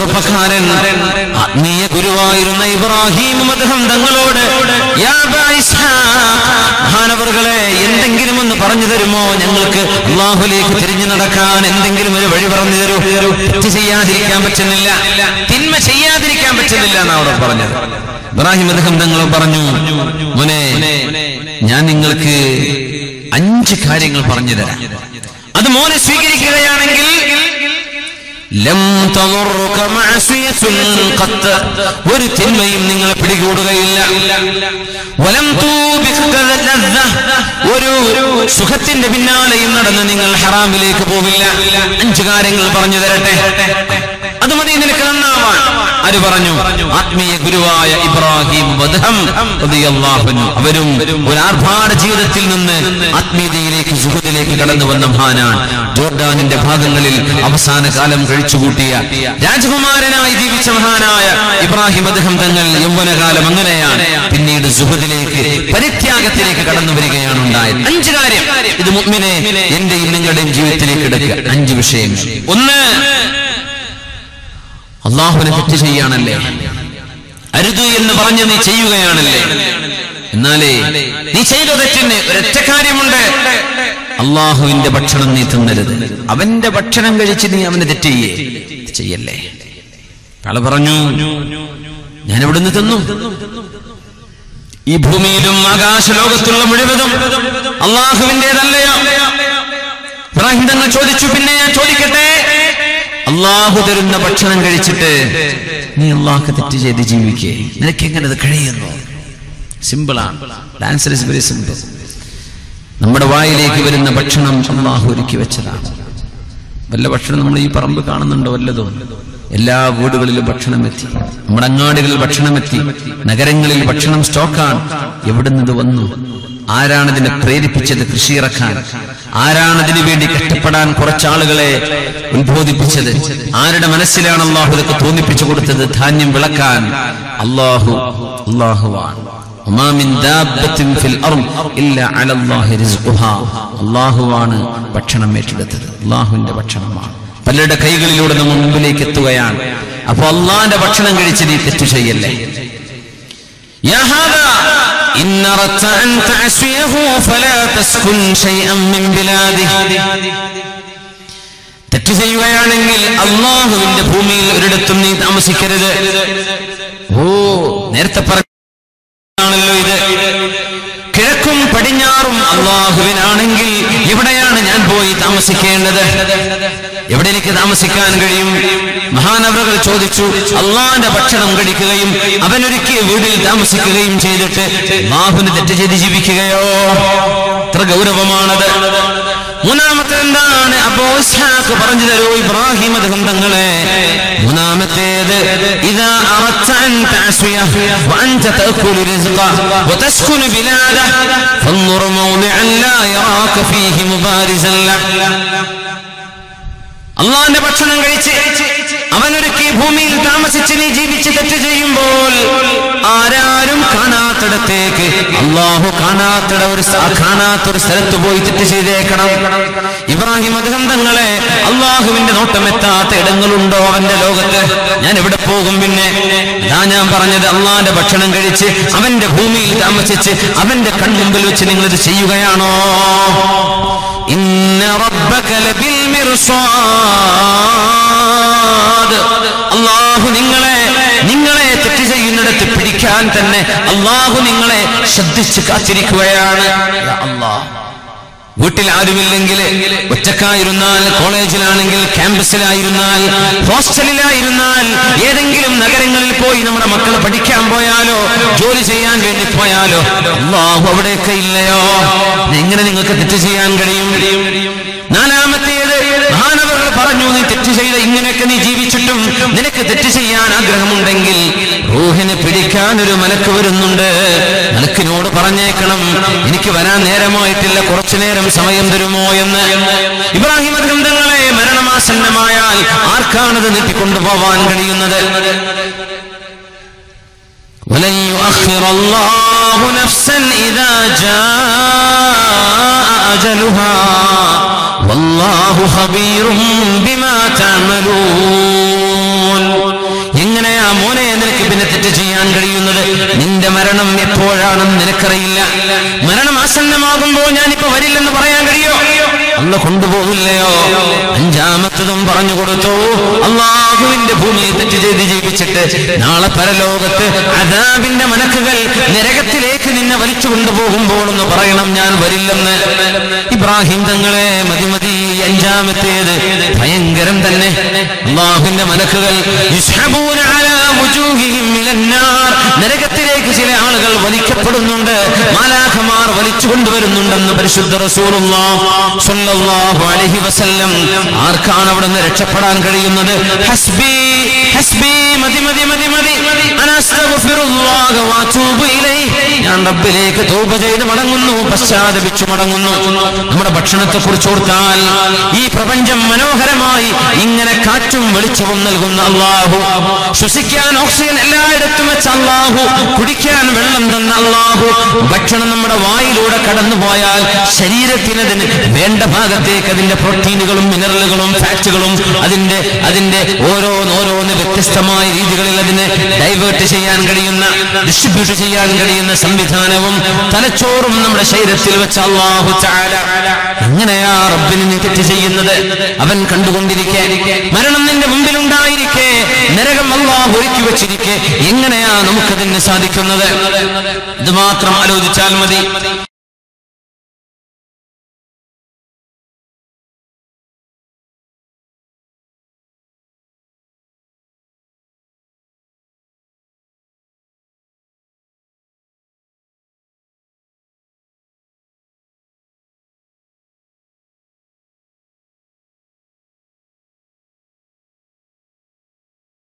ചെറുപ്പക്കാരൻ ആത്മീയ ഗുരുവായിരുന്ന ഇബ്രാഹിം അദ്ദേഹം തങ്ങളോട് മഹാനവറുകളെ എന്തെങ്കിലും ഒന്ന് പറഞ്ഞു തരുമോ? ഞങ്ങൾക്ക് അള്ളാഹുലേക്ക് തിരിഞ്ഞു നടക്കാൻ എന്തെങ്കിലും ഒരു വഴി പറഞ്ഞു തരൂ. തെറ്റ് ചെയ്യാതിരിക്കാൻ പറ്റുന്നില്ല. തിന്മ ചെയ്യാതിരിക്കാൻ പറ്റുന്നില്ല എന്നാണ് അവിടെ പറഞ്ഞത്. ഇബ്രാഹിം അദ്ദേഹം തങ്ങൾ പറഞ്ഞു മോനെ ഞാൻ നിങ്ങൾക്ക് അഞ്ച് കാര്യങ്ങൾ പറഞ്ഞു തരാം. അത് മോനെ സ്വീകരിക്കുകയാണെങ്കിൽ ഒരു തിന്മയും നിങ്ങളെ പിടികൂടുകയില്ല. ഒരു സുഖത്തിന്റെ പിന്നാലെയും നടന്ന് നിങ്ങൾ ഹറാമിലേക്ക് പോവില്ല. അഞ്ച് കാര്യങ്ങൾ പറഞ്ഞു തരട്ടെ. അത് മതി നിനക്ക് നന്നാവാൻ. ആര് പറഞ്ഞു? ആത്മീയ ഗുരുവായ ഇബ്രാഹിം വധം അവരും ഒരു ജീവിതത്തിൽ നിന്ന് ആത്മീയതയിലേക്ക് സുഖത്തിലേക്ക് കടന്നു വന്ന മഹാനാണ്. ജോർഡാനിന്റെ ഭാഗങ്ങളിൽ അവസാന കാലം കഴിച്ചുകൂട്ടിയ രാജകുമാരനായി ജീവിച്ച മഹാനായ ഇബ്രാഹിം അദ്ദേഹം തങ്ങൾ യൗവനകാലം അങ്ങനെയാണ്. പിന്നീട് സുഹൃത്തിലേക്ക് പരിത്യാഗത്തിലേക്ക് കടന്നു വരികയാണ് ഉണ്ടായത്. അഞ്ച് കാര്യം. ഇത് മുമ്പിനെ എന്റെയും നിങ്ങളുടെയും ജീവിതത്തിലേക്ക് എടുക്കുക. അഞ്ച് വിഷയങ്ങൾ. ഒന്ന് അള്ളാഹുവിനെ തെറ്റ് ചെയ്യാണല്ലേ അരുത് എന്ന് പറഞ്ഞ് നീ ചെയ്യുകയാണല്ലേ? എന്നാലേ നീ ചെയ്ത തെറ്റിന് ഒരൊറ്റ കാര്യമുണ്ട്. അള്ളാഹുവിന്റെ ഭക്ഷണം നീ തിന്നരുത്. അവന്റെ ഭക്ഷണം കഴിച്ച് നീ അവന് തെറ്റ് ചെയ്യേ. ചെയ്യല്ലേ? ആൾ പറഞ്ഞു ഞാൻ എവിടുന്ന് തിന്നു. ഈ ഭൂമിയിലും ആകാശലോകത്തുള്ള മുഴുവതും അള്ളാഹുവിന്റേതല്ലയോ ഇബ്രാഹിം തന്നെ ചോദിച്ചു പിന്നെ ഞാൻ ചോദിക്കട്ടെ? അള്ളാഹു തരുന്ന ഭക്ഷണം കഴിച്ചിട്ട് നീ അള്ളാഹ് തെറ്റ് ചെയ്ത് ജീവിക്കേ. നിനക്ക് എങ്ങനെ അത് കഴിയുന്നു? സിമ്പിളാണ്. ആൻസർ ഇസ് വെരി സിമ്പിൾ നമ്മുടെ വായിലേക്ക് വരുന്ന ഭക്ഷണം അള്ളാഹു ഒരുക്കി വെച്ചതാണ്. വല്ല ഭക്ഷണം നമ്മൾ ഈ പറമ്പ് കാണുന്നുണ്ടോ വല്ലതും? എല്ലാ വീടുകളിലും ഭക്ഷണം എത്തി. നമ്മുടെ അങ്ങാടികളിൽ ഭക്ഷണം എത്തി. നഗരങ്ങളിൽ ഭക്ഷണം സ്റ്റോക്കാണ്. എവിടുന്ന് ഇത് വന്നു? ആരാണ് ഇതിനെ പ്രേരിപ്പിച്ചത്? കൃഷി ഇറക്കാൻ. ആരാണ് അതിനു വേണ്ടി കഷ്ടപ്പെടാൻ കുറച്ചാളുകളെ ഉത്ബോധിപ്പിച്ചത്? ആരുടെ മനസ്സിലാണ് അള്ളാഹു ഇതൊക്കെ തോന്നിപ്പിച്ചു കൊടുത്തത്? ധാന്യം വിളക്കാൻ അള്ളാഹു അള്ളാഹുവാണ് അള്ളാഹുവാണ് ഭക്ഷണം ഏറ്റെടുത്തത്. അള്ളാഹുവിന്റെ ഭക്ഷണമാണ്. പലരുടെ കൈകളിലൂടെ നമ്മൾ മുമ്പിലേക്ക് എത്തുകയാണ്. അപ്പൊ അള്ളാന്റെ ഭക്ഷണം കഴിച്ച് നീ തെറ്റു ചെയ്യല്ലേ? إن أردت أن تعصيه فلا تسكن شيئا من بلاده തെറ്റ് ചെയ്യുകയാണെങ്കിൽ അള്ളാഹുവിന്റെ ഭൂമിയിൽ ഒരിടത്തും നീ താമസിക്കരുത് ഓ നേരത്തെ പറഞ്ഞാണല്ലോ താമസിക്കേണ്ടത്? എവിടേക്ക് താമസിക്കാൻ കഴിയും? മഹാനവറുകൾ ചോദിച്ചു അള്ളാന്റെ ഭക്ഷണം കഴിക്കുകയും അവനൊരുക്കിയ വീടിൽ താമസിക്കുകയും ചെയ്തിട്ട് ബാഹുവിന് തെറ്റ് ചെയ്ത് ജീവിക്കുകയോ? എത്ര ഗൗരവമാണത്. മൂന്നാമത്തെ എന്താണ്? അപ്പോ പറഞ്ഞു തരൂ ഇബ്രാഹിം ഗ്രന്ഥങ്ങളെ മൂന്നാമത്തേത് ഇതാ അറച്ച അള്ളാന്റെ ഭക്ഷണം കഴിച്ച് അവനൊരുക്കി ഭൂമിയിൽ താമസിച്ച് നീ ജീവിച്ച് തെറ്റ് കാണാത്തിടത്തേക്ക് അള്ളാഹു കാണാത്ത ഒരു കാണാത്തൊരു സ്ഥലത്ത് പോയി തെറ്റ് ചെയ്തേക്കണം. ഇബ്രാഹിം അദ്ദേഹം തങ്ങളെ അള്ളാഹുവിന്റെ നോട്ടം എത്താത്ത ഇടങ്ങളുണ്ടോ അവന്റെ ലോകത്ത്? ഞാൻ എവിടെ പോകും പിന്നെ? ഞാൻ ഞാൻ പറഞ്ഞത് അള്ളാന്റെ ഭക്ഷണം കഴിച്ച് അവന്റെ ഭൂമിയിൽ താമസിച്ച് അവന്റെ കൺമുമ്പിൽ വെച്ച് നിങ്ങൾ ഇത് ചെയ്യുകയാണോ? ഇന്ന അള്ളാഹു നിങ്ങളെ നിങ്ങളെ തെറ്റ് ചെയ്യുന്നിടത്ത് പിടിക്കാൻ തന്നെ അള്ളാഹു നിങ്ങളെ ശ്രദ്ധിച്ച് കാത്തിരിക്കുകയാണ്. വീട്ടിൽ ആരുമില്ലെങ്കിൽ ഒറ്റക്കായിരുന്നാൽ കോളേജിലാണെങ്കിൽ ക്യാമ്പസിലായിരുന്നാൽ ഹോസ്റ്റലിലായിരുന്നാൽ ഏതെങ്കിലും നഗരങ്ങളിൽ പോയി നമ്മുടെ മക്കൾ പഠിക്കാൻ പോയാലോ ജോലി ചെയ്യാൻ വേണ്ടി പോയാലോ അള്ളാഹു അവിടെയൊക്കെ ഇല്ലയോ? എങ്ങനെ നിങ്ങൾക്ക് തെറ്റ് ചെയ്യാൻ കഴിയും? നാലാമത്തേത് മഹാനവറുകൾ പറഞ്ഞു നീ തെറ്റ് ചെയ്ത ഇങ്ങനെയൊക്കെ നീ ജീവിച്ചിട്ടും നിനക്ക് തെറ്റ് ചെയ്യാൻ ആഗ്രഹമുണ്ടെങ്കിൽ റൂഹിനെ പിടിക്കാൻ ഒരു മലക്ക് വരുന്നുണ്ട് മലക്കിനോട് പറഞ്ഞേക്കണം എനിക്ക് വരാൻ നേരമായിട്ടില്ല കുറച്ചു നേരം സമയം തരുമോ എന്ന് ഇബ്രാഹിം ഗ്രന്ഥങ്ങളെ മരണമാസന്നമായാൽ ആർക്കാണത് നീട്ടിക്കൊണ്ടുപോവാൻ കഴിയുന്നത് ولن يؤخر الله نفسا إذا جاء أجلها والله خبير بما تعملون പിന്നെ തെറ്റ് ചെയ്യാൻ കഴിയുന്നത്? നിന്റെ മരണം എപ്പോഴാണെന്ന് നിനക്കറിയില്ല. മരണം ആസന്നമാകുമ്പോൾ ഞാനിപ്പോ വരില്ലെന്ന് പറയാൻ കഴിയോ? അല്ല കൊണ്ടുപോകില്ലയോ അഞ്ചാമത്തതും പറഞ്ഞു കൊടുത്തു. അള്ളാഹുവിന്റെ ഭൂമിയെ തെറ്റ് ചെയ്ത് ജീവിച്ചിട്ട് നാളെ പരലോകത്ത് അദാബിന്റെ മനക്കുകൾ നരകത്തിലേക്ക് നിന്നെ വലിച്ചു കൊണ്ടുപോകുമ്പോൾ എന്ന് പറയണം ഞാൻ വരില്ലെന്ന്. ഇബ്രാഹിം തങ്ങളെ മതി മതി അഞ്ചാമത്തേത് ഭയങ്കരം തന്നെ. അള്ളാഹുവിന്റെ മനക്കുകൾ നരകത്തിലേക്ക് ചില ആളുകൾ വലിക്കപ്പെടുന്നുണ്ട്. മാലാഖമാർ വലിച്ചു കൊണ്ടുവരുന്നുണ്ടെന്ന് പരിശുദ്ധ റസൂറുള്ള വസല്ലം. ആർക്കാണ് അവിടെ നിന്ന് രക്ഷപ്പെടാൻ കഴിയുന്നത്? ഹസ്ബി. ഞാൻ റബ്ബിലേക്ക് തൗബ ചെയ്ത് മടങ്ങുന്നു പശ്ചാത്തപിച്ചു മടങ്ങുന്നു. നമ്മുടെ ഭക്ഷണത്തെ കുറിച്ച് ഈ പ്രപഞ്ചം മനോഹരമായി ഇങ്ങനെ കാറ്റും വെളിച്ചവും നൽകുന്ന അള്ളാഹു ശ്വസിക്കാൻ ഓക്സിജൻ എല്ലായിടത്തും വെച്ച അള്ളാഹു കുടിക്കാൻ വെള്ളം തന്ന അള്ളാഹു ഭക്ഷണം നമ്മുടെ വായിലൂടെ കടന്നു പോയാൽ ശരീരത്തിനതിന് വേണ്ട ഭാഗത്തേക്ക് അതിന്റെ പ്രോട്ടീനുകളും മിനറലുകളും ഫാറ്റുകളും അതിന്റെ അതിന്റെ ഓരോന്നോരോന്ന് വ്യത്യസ്തമായ രീതികളിൽ അതിനെ ഡൈവേർട്ട് ചെയ്യാൻ കഴിയുന്ന ഡിസ്ട്രിബ്യൂട്ട് ചെയ്യാൻ കഴിയുന്ന സംവിധാനവും തലച്ചോറും നമ്മുടെ ശരീരത്തിൽ വെച്ച അള്ളാഹു എങ്ങനെയാ റബ്ബിന് നികറ്റ് ചെയ്യുന്നത്? അവൻ കണ്ടുകൊണ്ടിരിക്കെ മരണം നിന്റെ മുമ്പിലുണ്ടായിരിക്കെ നരകം അള്ളാഹു ഒരുക്കി വെച്ചിരിക്കെ എങ്ങനെയാ നമുക്കതിന് സാധിക്കുന്നത്? ഇത് മാത്രം ആലോചിച്ചാൽ മതി.